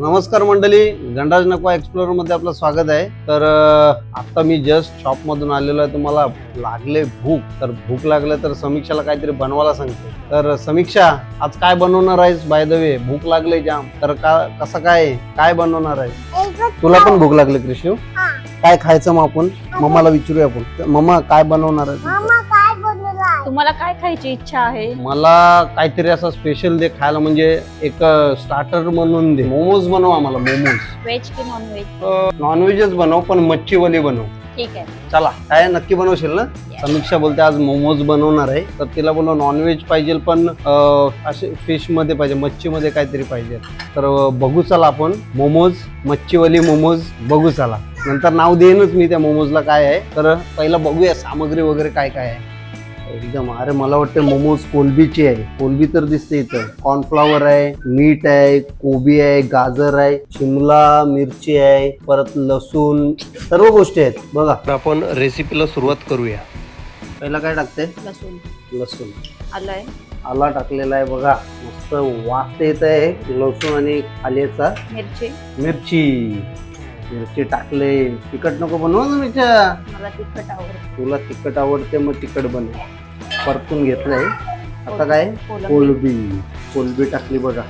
नमस्कार मंडळी गंडाज नकवा एक्सप्लोरमध्ये आपलं स्वागत आहे. तर आता मी जस्ट शॉप मधून आलेलो आहे. तुम्हाला लागले भूक. तर भूक लागले तर समीक्षाला काहीतरी बनवायला सांगते. तर समीक्षा आज काय बनवणार आहेस? बाय द वे भूक लागले जाम. तर का कसं काय? काय बनवणार आहे तुला पण भूक लागली कृष्ण काय खायचं मग आपण? मम्माला विचारूया आपण. मम्मा काय बनवणार आहे तुम्हाला काय खायची इच्छा आहे? मला काहीतरी असं स्पेशल दे खायला म्हणजे एक स्टार्टर म्हणून दे. मोमोज बनव आम्हाला मोमोज. व्हेज की नॉन व्हेज नॉनव्हेजच बनव पण मच्छीवाली बनव. ठीक आहे. चला काय नक्की बनवशील ना? समीक्षा बोलते आज मोमोज बनवणार आहे. तर तिला बोलव नॉनव्हेज पाहिजे पण अं, असे फिशमध्ये पाहिजे मच्छी मध्ये काहीतरी पाहिजे. तर अं, बघू चला आपण. मोमोज मच्छीवाली मोमोज बघू चला. नंतर नाव देईनच मी त्या मोमोजला काय आहे. तर पहिला बघूया सामग्री वगैरे काय काय आहे. एकदम. अरे मला वाटतं मोमोज कोलबीची आहे. कोलबी तर दिसते इथं. कॉर्नफ्लॉवर आहे मीठ आहे कोबी आहे गाजर आहे शिमला मिरची आहे परत लसूण सर्व गोष्टी आहेत. बघा. आपण रेसिपीला सुरुवात करूया. पहिला काय टाकते? लसूण. लसूण. आलंय आला टाकलेला आहे बघा. मस्त वास येत आहे. लसूण आणि आल्याचा. मिरची. मिरची. मिरची टाकले. तिखट नको बनवा ना मिरच्या. मला तिखट आवडतं. तुला तिखट आवडते मग तिखट बनव. परतून घेतलंय. आता काय? कोलंबी. कोलबी. टाकली बघा.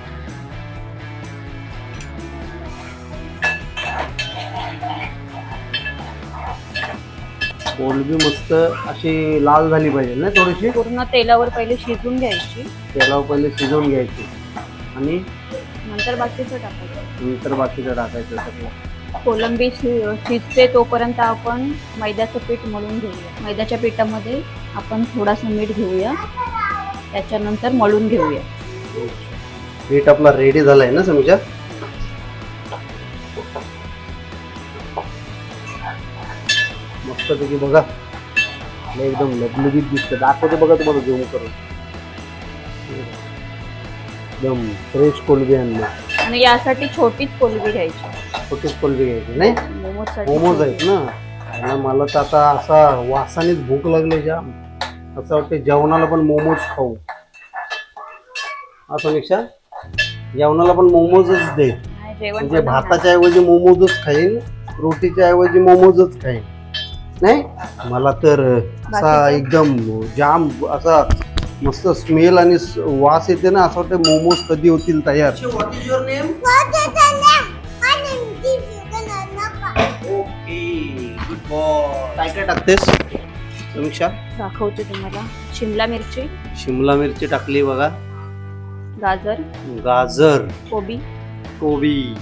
कोलबी मस्त अशी लाल झाली पाहिजे ना थोडीशी? पूर्ण तेलावर पहिले शिजून घ्यायची. तेलावर पहिले शिजवून घ्यायची. आणि नंतर बाकीचं टाकायचं. नंतर बाकीचं टाकायचं सगळं. कोलंबी शिजते तोपर्यंत आपण मैद्याचं पीठ मळून घेऊया. मैद्याच्या पिठामध्ये आपण थोडासा मीठ घेऊया. त्याच्यानंतर मळून घेऊया. पीठ आपला रेडी झालाय ना समजा मस्तपैकी बघा. लय एकदम लबलबीत दिसतं दाखवते बघा तुम्हाला झूम करून. एकदम फ्रेश कोलबी आणले. आणि यासाठी छोटीच कोलंबी घ्यायची. छोटीच कोलबी घ्यायची नाही? मोमोज आहेत ना? आणि मला तर आता असा वासानेच भूक लागली जाम असं वाटतं जेवणाला पण मोमोज खाऊ. असं पेक्षा जेवणाला पण मोमोजच दे. म्हणजे. भाताच्या ऐवजी मोमोजच खाईन रोटीच्या ऐवजी मोमोजच खाईन. नाही? मला तर असा? एकदम जाम असा मस्त स्मेल आणि वास येते ना असं वाटतं मोमोज कधी होतील तयार. काय काय टाकतेस? समीक्षा? दाखवते तुम्हाला. शिमला मिरची. शिमला मिरची टाकली बघा. गाजर. गाजर. कोबी. कोबी.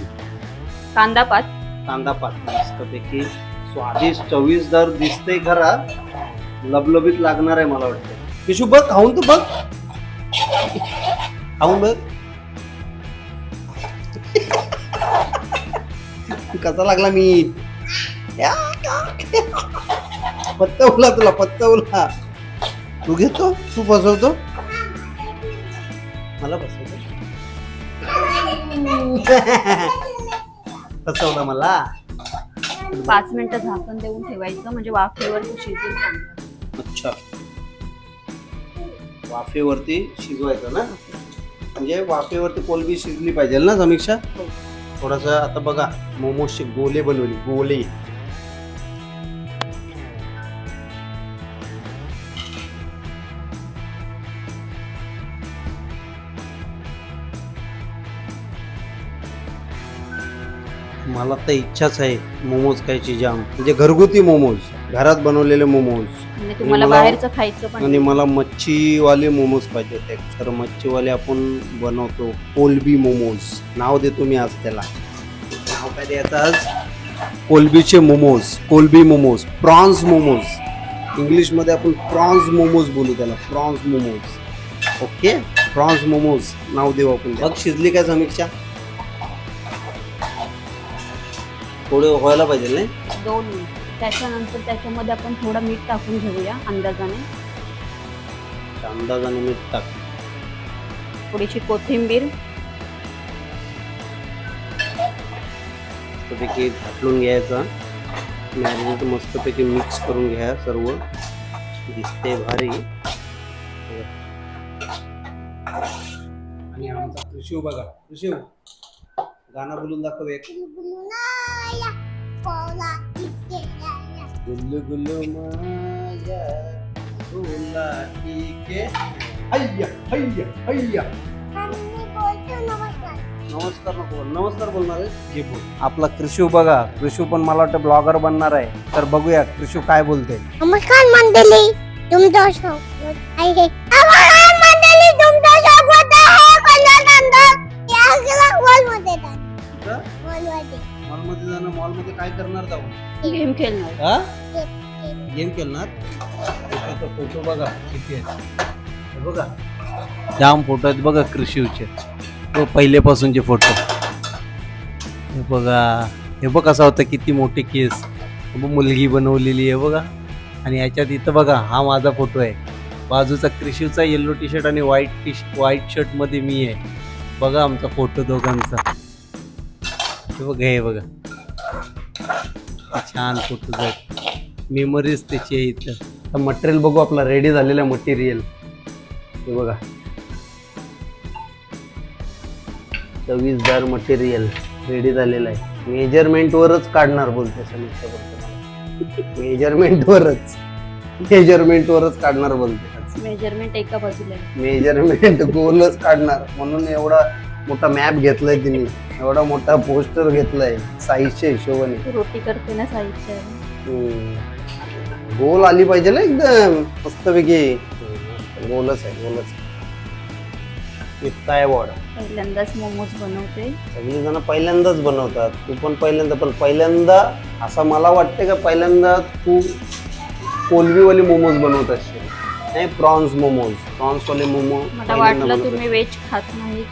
कांदा पात. कांदा पात. मस्तपैकी स्वादिष्ट चवीसदार दिसते खरा. लबलबीत लागणार आहे मला वाटतं. किशू बघ खाऊन तू बघ. खाऊन बघ. कसा लागला मी? पत्तवला तुला पत्तवला तू घेतो तू बसवतो. मला बसवतो. फसवलं मला. पाच मिनिटं झाकण देऊन ठेवायचं म्हणजे वाफेवर तो शिजून. अच्छा. वाफेवरती शिजवायचं ना? म्हणजे वाफेवरती कोलबी शिजली पाहिजे ना समीक्षा? हो. थोडस आता बघा मोमोजचे गोले बनवले गोले. मला तर इच्छाच आहे मोमोज खायची जाम. म्हणजे घरगुती मोमोज घरात बनवलेले मोमोज. आणि तुम्हाला मला- बाहेरचं खायचं पण आणि मला मच्छीवाले मोमोज पाहिजे होते. तर मच्छीवाले आपण बनवतो कोलबी मोमोज. नाव देतो मी आज त्याला. नाव काय द्यायचं आज? कोलबीचे मोमोज कोलबी मोमोज प्रॉन्स मोमोज. इंग्लिशमध्ये आपण प्रॉन्स मोमोज बोलू त्याला prawns momos. Okay? Prawns momos नाव देऊ आपण बघ शिजली काय समीक्षा? थोडे व्हायला पाहिजे नाही? दोन मिनिट. त्याच्यानंतर त्याच्यामध्ये आपण थोडं मीठ टाकून घेऊया अंदाजाने. अंदाजाने मीठ टाक. थोडीशी कोथिंबीर. मस्तपैकी घाटलून घ्यायचा. मॅरिनेट मस्तपैकी मिक्स करून घ्या सर्व. दिसते भारी. आणि आमचा कृषी बघा कृषी गाणं बोलून दाखव एक. गुल्लू गुल्लू माया हैया हैया हैया Kami बोलतो नमस्कार. नमस्कार नको बोल. नमस्कार बोलणार आहे? बोल. आपला कृषू बघा कृषू पण मला वाटतं ब्लॉगर बनणार आहे. तर बघूया कृषू काय बोलते नमस्कार मंडळी तुमचं स्वागत आहे काय करणार जाऊन गेम खेळणार. हा? गेम खेळणार? फोटो बघा किती आहेत हे बघा. जाम फोटो आहेत बघा कृषीचे तो पहिलेपासूनचे फोटो हे बघा. हे बघ कसा होता किती मोठे केस. हे बघ मुलगी बनवलेली आहे बघा. आणि ह्याच्यात इथं बघा हा माझा फोटो आहे. बाजूचा कृषीचा येल्लो टी शर्ट आणि व्हाईट टी व्हाईट शर्टमध्ये मी आहे. बघा आमचा फोटो दोघांचा. हे बघा हे बघा. छान फोटोज आहेत. मेमरीज त्याची आहे इथं. मटेरियल बघू आपला. रेडी झालेला मटेरियल हे बघा. चवीसदार मटेरियल रेडी झालेलं आहे. मेजरमेंटवरच काढणार बोलते समीक्षा बोलते मेजरमेंटवरच मेजरमेंटवरच काढणार बोलते मेजरमेंट एका बाजूला. मेजरमेंट गोलच काढणार. म्हणून एवढा मोठा मॅप घेतलाय तिने. एवढा मोठा पोस्टर घेतलाय. साईजच्या हिशोबाने. रोटी करते ना साईडच्या हम्म. गोल आली पाहिजे ना एकदम. मस्तपैकी. गोलच आहे गोलच आहे. इतका वॉर्ड पहिल्यांदाच मोमोज बनवते. सगळी जण पहिल्यांदाच बनवतात. तू पण पहिल्यांदा पण पहिल्यांदा असं मला वाटतं का पहिल्यांदा तू कोलबीवाले मोमोज बनवत असशील. नाही प्रॉन्स मोमोज प्रॉन्सवाले मोमो मला वाटलं तुम्ही व्हेज खात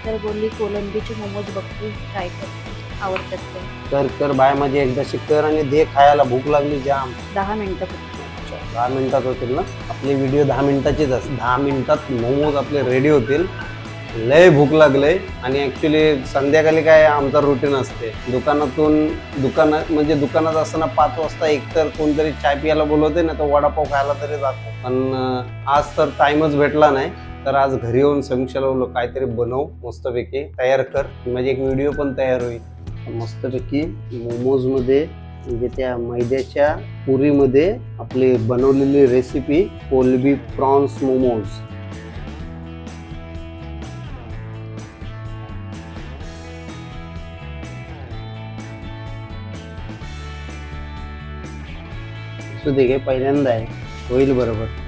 तर बोलली कोलंबीचे मोमोज बघते ट्राय करते आवडतात ते. कर कर बाय माझी एकदाशी कर आणि दे खायला. भूक लागली जाम. दहा मिनिटं फक्त. दहा मिनिटात होतील ना? आपले व्हिडिओ दहा मिनिटाचेच असतात दहा मिनिटात मोमोज आपले रेडी होतील. लय भूक लागलंय. आणि ऍक्च्युली संध्याकाळी काय आमचा रुटीन असते. दुकानातून दुकानात म्हणजे दुकानात असताना पाच वाजता एकतर कोणतरी चाय पियाला बोलवते ना तर वडापाव खायला तरी जातो. पण आज तर टाइमच भेटला नाही. तर आज घरी येऊन समीक्षा बोललो काहीतरी बनव मस्तपैकी तयार कर. म्हणजे एक व्हिडिओ पण तयार होईल. मस्तपैकी मोमोजमध्ये म्हणजे त्या मैद्याच्या पुरीमध्ये आपली बनवलेली रेसिपी कोलबी प्रॉन्स मोमोज. दे पहिल्यांदा आहे. होईल बरोबर.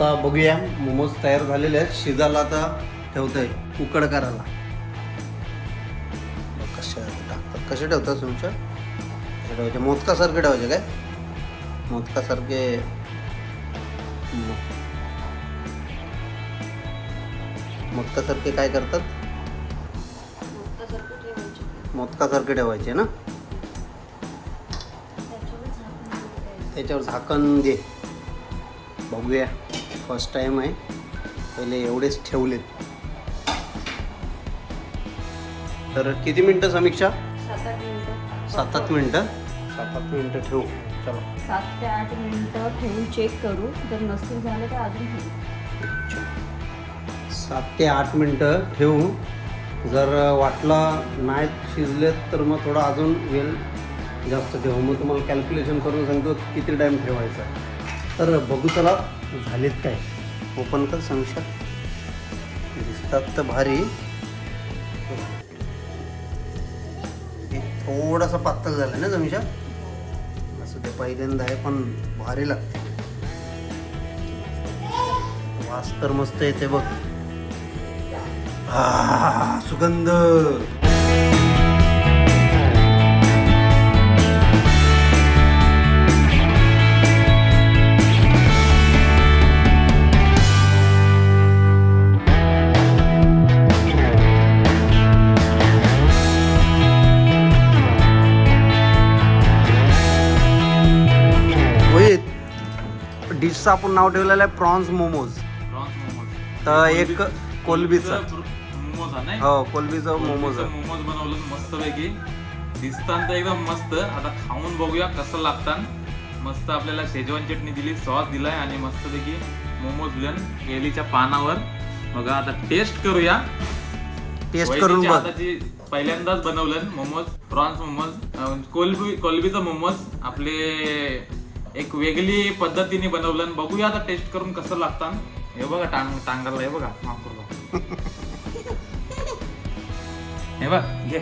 आता बघूया. मोमोज तयार झालेले आहेत. शिजायला आता ठेवतोय. उकड करायला. कशा टाकतात. कसे ठेवतात तुमच्या ठेवायचे? मोदकासारखे ठेवायचे काय? मोदकासारखे. मोदकासारखे काय करतात? मोदकासारखे ठेवायचे ना? त्याच्यावर झाकण दे. बघूया. फर्स्ट टाइम आहे. पहिले एवढेच ठेवलेत. तर किती मिनटं समीक्षा? सात आठ मिनिटं. सात आठ मिनटं? सात आठ मिनटं ठेवू. चलो. सात ते आठ मिनिटं ठेवून चेक करू. जर नसतील झालं तर अजून ठेवू. सात ते आठ मिनटं ठेवू. जर वाटलं नाही शिजलेत तर मग थोडं अजून वेळ जास्त ठेवू. मग तुम्हाला कॅल्क्युलेशन करून सांगतो किती टाईम ठेवायचा. तर बघू चला. झालेत काय? ओपन कर समीक्षा दिसतात तर भारी. थोडासा पातळ झाला ना समीक्षा असं ते पहिल्यांदा आहे पण भारी लागते. वास तर मस्त येते बघ. सुगंध. डिशचं आपण नाव ठेवलेलं आहे प्रॉन्स मोमोज. प्रॉन्स मोमोज. तर एक कोलबीचं. मोमोज आहे नाही? हो कोलबीचं मोमोज. मोमोज बनवलं मस्तपैकी. दिसताना तर एकदम मस्त. आता खाऊन बघूया कसं लागतात मस्त आपल्याला शेजवान चटणी दिली सॉस दिलाय आणि मस्तपैकी मोमोज दिलन केलीच्या पानावर. बघा आता टेस्ट करूया. टेस्ट करून बघ. हाताची पहिल्यांदाच बनवलं मोमोज प्रॉन्स मोमोज अं, कोलबी कोलबीचं मोमोज आपले एक वेगळी पद्धतीने बनवलं बघूया आता टेस्ट करून कसं लागतात हे बघा टांग टांगाला हे बघा. माफ करू हे बघ घे.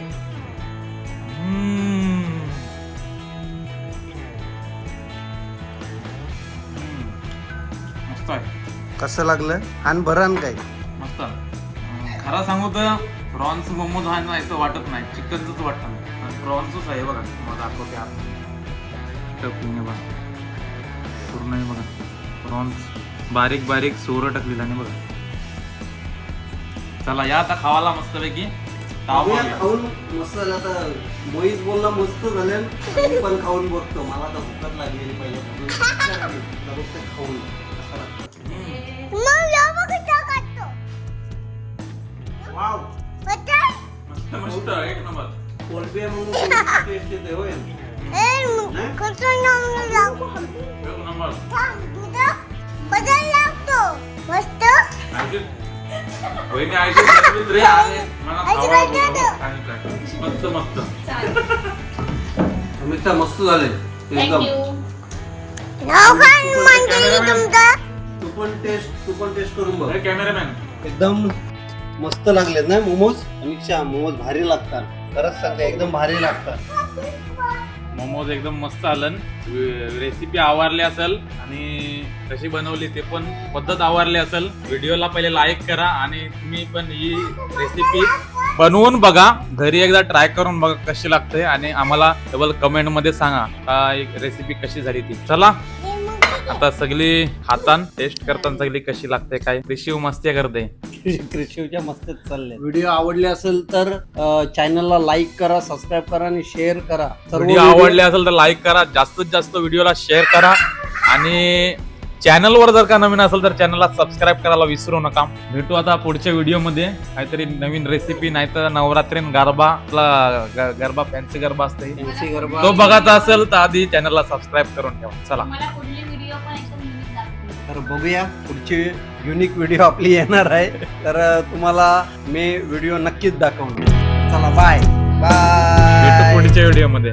मस्त आहे. कसं लागलं? आणि भरण काय? मस्त. खरं सांगू तर प्रॉन्स मोमोज हा ना असं वाटत नाही. चिकनचंच वाटतं. आणि प्रॉन्सच आहे बघा. मला दाखवते हे बघा. पूर्ण हे बघा. प्रॉन्स बारीक बारीक सोरं टाकलेलं आणि बघा. चला या आता खावाला मस्तपैकी. ताव बघूया. खाऊन मस्त आता. मोहित बोलला मस्त झाले. मी पण खाऊन बघतो. मला तर भूकच लागलेली पाहिजे खाऊन. कसं लागतं. मग या बघ इथं काढतो. वाव. बटर? मस्त मस्त. एक नंबर. कोलबी आहे म्हणून टेस्ट येते होय. ए, मग कसं नाव लागू? एक नंबर थांब, तुझं बदल लागतो. मस्त आयशी- वहिनी आयशी सांगितलं रे, अरे, मला आयशी खावा काय बोलवा. देतो? काय काय. मस्त मस्त मिस्टर मस्त झाले एकदम नाव काय मंडळी तुमचं तू पण टेस्ट तू पण टेस्ट करून बघ कॅमेरामॅन एकदम मस्त लागलेत ना मोमोज समीक्षा मोमोज भारी लागतात खरंच सांगते एकदम भारी लागतात मोमोज एकदम मस्त आलं. रेसिपी आवडली असेल आणि कशी बनवली ते पण पद्धत आवडली असेल. व्हिडिओला पहिले लाईक करा आणि तुम्ही पण ही रेसिपी बनवून बघा. घरी एकदा ट्राय करून बघा कशी लागते आणि आम्हाला डबल कमेंटमध्ये सांगा. का एक रेसिपी कशी झाली ती. चला. आता सगळी खातान टेस्ट करताना सगळी कशी लागते काय? रिशिव मस्ती करते. कृषीच्या मस्त चालले. व्हिडिओ आवडले असेल तर चॅनलला लाईक करा सबस्क्राईब करा आणि शेअर करा. सर्व व्हिडिओ आवडले असेल तर लाईक करा जास्तीत जास्त व्हिडिओला शेअर करा आणि चॅनलवर जर का नवीन असेल तर चॅनलला सबस्क्राईब करायला विसरू नका. भेटू आता पुढच्या व्हिडिओमध्ये. काहीतरी नवीन रेसिपी नाही तर नवरात्रीन गरबा आपला गरबा फॅन्सी गरबा असते. तो बघायचा असेल तर आधी चॅनलला सबस्क्राईब करून ठेवा. चला. मला पुढली व्हिडिओ पण एकदम युनिक दाखवली तर बघूया पुढची युनिक व्हिडिओ आपली येणार आहे. तर तुम्हाला मी व्हिडिओ नक्कीच दाखवणार. चला बाय भेटू बाय पुढच्या व्हिडिओमध्ये.